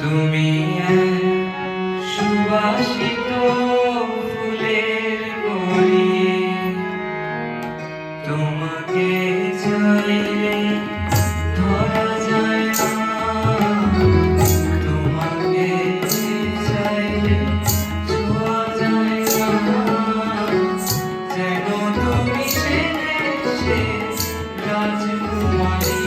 তুমি সুবাসিত ফুলের গড়ি তোমাকে চাইলে ধরা যায় না। তোমাকে চাইলে ছোঁয়া যায় না। যেন তুমি সে রাজকুমারী